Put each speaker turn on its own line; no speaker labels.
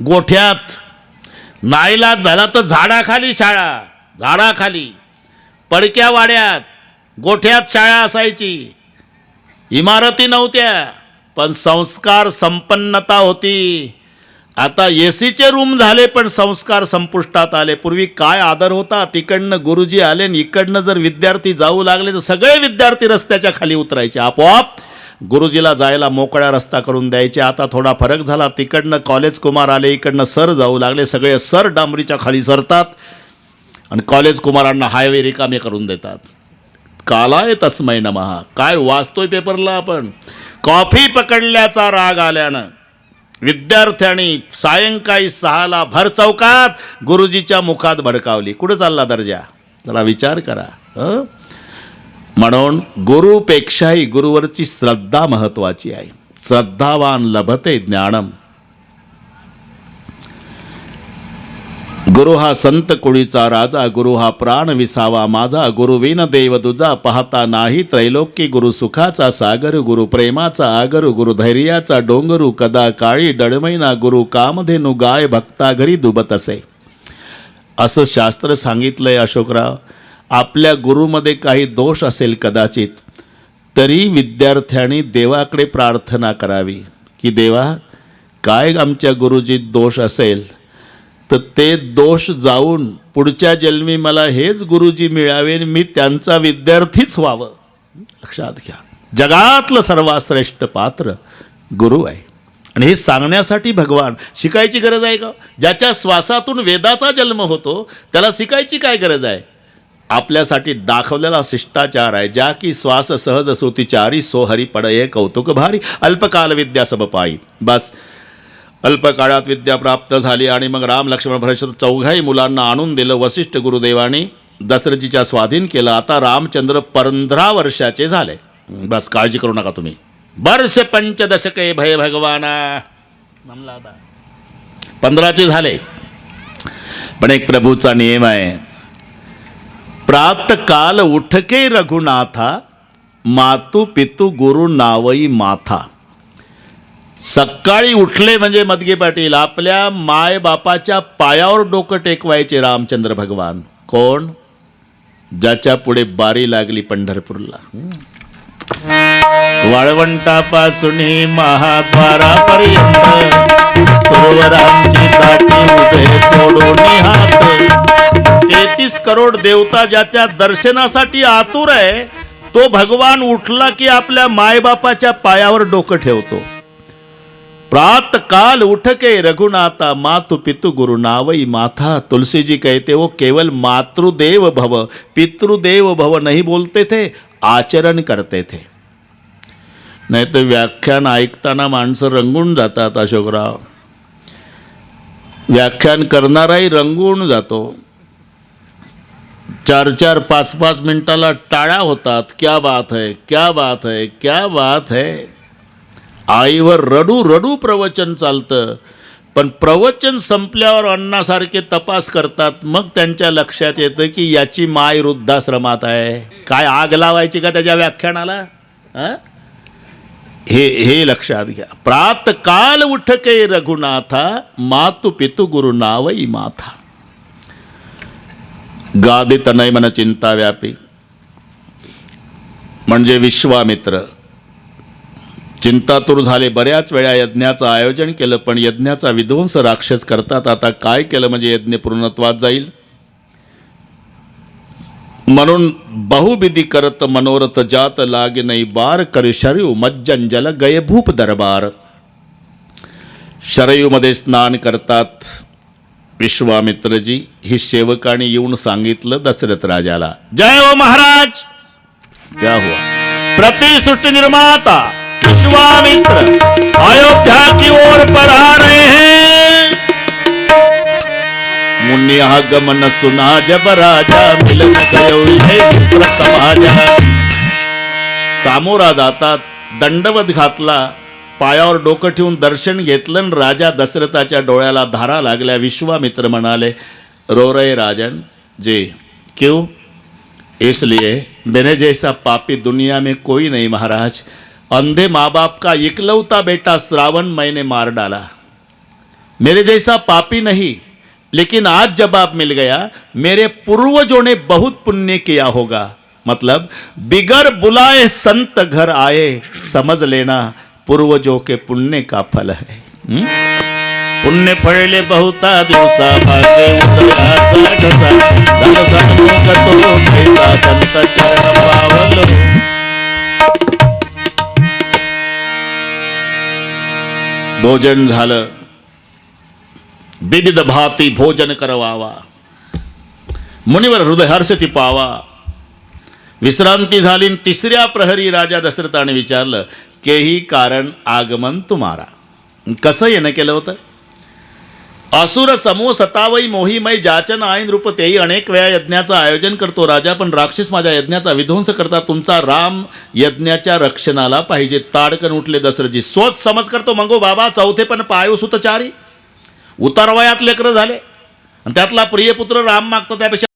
गोठ्यात. नाईलाज झाला तर झाडाखाली शाळा झाडाखाली. पडक्या वाड्यात गोठ्यात शाळा असायची. इमारती नव्हत्या पण संस्कार संपन्नता होती. आता ए सीचे रूम झाले पण संस्कार संपुष्टात आले. पूर्वी काय आदर होता? तिकडनं गुरुजी आले आणि इकडनं जर विद्यार्थी जाऊ लागले तर सगळे विद्यार्थी रस्त्याच्या खाली उतरायचे. आपोआप गुरुजीला जायला मोकळा रस्ता करून द्यायचे. आता थोडा फरक झाला. तिकडनं कॉलेज कुमार आले इकडनं सर जाऊ लागले. सगळे सर डांबरीच्या खाली सरतात आणि कॉलेज कुमारांना हायवे रिकामे करून देतात. कालाय तस्मै नमहा काय वाचतोय पेपरला आपण? कॉफी पकडल्याचा राग आल्यानं विद्यार्थ्यांनी सायंकाळी सहाला भर चौकात गुरुजीच्या मुखात भडकावली. कुठं चालला दर्जा? जरा विचार करा. हं? म्हणून गुरुपेक्षाही गुरुवरची श्रद्धा महत्वाची आहे. श्रद्धावान लभते ज्ञानम. गुरु हा संत कुळीचा राजा गुरु हा प्राण विसावा माझा गुरुवीन देव तुझा पाहता नाही त्रैलोक्य गुरु सुखाचा सागर गुरु प्रेमाचा आगर गुरु धैर्याचा डोंगरू कदा काळी डळमैना गुरु कामधेनु गाय भक्ता घरी दुबत असे असं शास्त्र सांगितलंय अशोकराव. आपल्या गुरुमध्ये काही दोष असेल कदाचित तरी विद्यार्थ्यांनी देवाकडे प्रार्थना करावी की देवा काय आमच्या गुरुजीत दोष असेल तर ते दोष जाऊन पुढच्या जन्मी मला हेच गुरुजी मिळावे आणि मी त्यांचा विद्यार्थीच व्हावं. लक्षात घ्या. जगातलं सर्वात श्रेष्ठ पात्र गुरु आहे. आणि हे सांगण्यासाठी भगवान शिकायची गरज आहे का? ज्याच्या श्वासातून वेदाचा जन्म होतो त्याला शिकायची काय गरज आहे? आपल्यासाठी दाखवलेला शिष्टाचार आहे. ज्या की श्वास सहज सोतीचारी सोहरी पडये कौतुक भारी. अल्पकाल विद्या सब पायी. बस. अल्पकाळात विद्या प्राप्त झाली आणि मग राम लक्ष्मण भरत चौघाही मुलांना आणून दिलं वसिष्ठ गुरुदेवानी. दशरथीच्या स्वाधीन केलं. आता रामचंद्र पंधरा वर्षाचे झाले. बस काळजी करू नका तुम्ही. वर्ष पंचदशके भय भगवाना. पंधराचे झाले. पण एक प्रभूचा नियम आहे. प्रात काल उठके रघुनाथा मातू पितू गुरु नावई माथा. सकाळी उठले म्हणजे मदगे पाटील आपल्या माय बापाच्या पायावर डोकं टेकवायचे रामचंद्र भगवान. कोण? ज्याच्या पुढे बारी लागली पंढरपूरला. वाळवंटापासून महाद्वारापर्यंत सरोवरांची ताटी उभे सोडून हात तेहतीस करोड देवता ज्याच्या दर्शनासाठी आतुर आहे तो भगवान उठला की आपल्या मायबापाच्या पायावर डोकं ठेवतो. प्रात काल उठके रघुनाथा मातु पितु गुरु नावई माथा तुलसी जी कहते वो केवल मातृदेव भव पितृदेव भव नहीं बोलते थे आचरण करते थे. नाही तर व्याख्यान ऐकताना माणसं रंगून जातात अशोकराव. व्याख्यान करणाराही रंगून जातो. चार चार पाच पाच मिनिटाला टाळ्या होतात. क्या बात है क्या बात है क्या बात है. आईवर रडू रडू प्रवचन चालतं. पण प्रवचन संपल्यावर अण्णासारखे तपास करतात. मग त्यांच्या लक्षात येतं की याची माय वृद्धाश्रमात आहे. काय आग लावायची का त्याच्या व्याख्यानाला? हे? हे लक्षात घ्या. प्रात काल उठके रघुनाथा मातु पितु गुरु नावई माथा. गादी तनय मन चिंता व्यापी म्हणजे विश्वामित्र चिंतातूर झाले बऱ्याच वेळा यज्ञाचं आयोजन केलं पण यज्ञाचा विध्वंस राक्षस करतात आता काय केलं म्हणजे यज्ञ पूर्णत्वात जाईल म्हणून बहुविधी करत मनोरथ जात लागे नाही बार कर शरयू मज्जन गयभूप दरबार शरयूमध्ये स्नान करतात विश्वामित्रजी ही सेवकाने येऊन सांगितलं दशरथ राजाला. जय हो महाराज! क्या हुआ प्रतिसृष्टि निर्माता विश्वामित्र अयोध्या की ओर बढ़ा रहे हैं। मुनि आगमन सुना जब राजा मिल हे समाजा। सामोरा जातात दंडवत घातला पायावर डोकं ठेवून दर्शन घेतलं राजा दशरथाच्या डोळ्याला धारा लागल्या. विश्वामित्र म्हणाले रो राजन जी क्यों? इसलिए मेरे जैसा पापी दुनिया में कोई नहीं महाराज। अंधे माँ बाप का इकलौता बेटा श्रावण मैंने मार डाला। मेरे जैसा पापी नहीं लेकिन आज जवाब मिल गया मेरे पूर्वजों ने बहुत पुण्य किया होगा। मतलब बिगर बुलाए संत घर आए समझ लेना। पूर्वजों के पुण्य का फल है? पुण्य फळले बहुता दिवसा भागे भोजन झालं विविध भाती भोजन करवावा। मुनिवर हृदय हर्षती पावा। विश्रांती झाली तिसऱ्या प्रहरी राजा दशरथाने विचारलं केही कारण आगमन तुम्हारा? कसं येणं केलं होतं? असुर समूह सतावई मोहिमय जाचन आईन रूप तेही अनेक वेळा यज्ञाचं आयोजन करतो राजा पण राक्षस माझ्या यज्ञाचा विध्वंस करता तुमचा राम यज्ञाच्या रक्षणाला पाहिजे. ताडकन उठले दशरथजी सोच समज करतो मंगो बाबा चौथे पण पायू सुतचारी उतारवयात लेकरं झाले. आणि त्यातला प्रियपुत्र राम मागतो त्यापेक्षा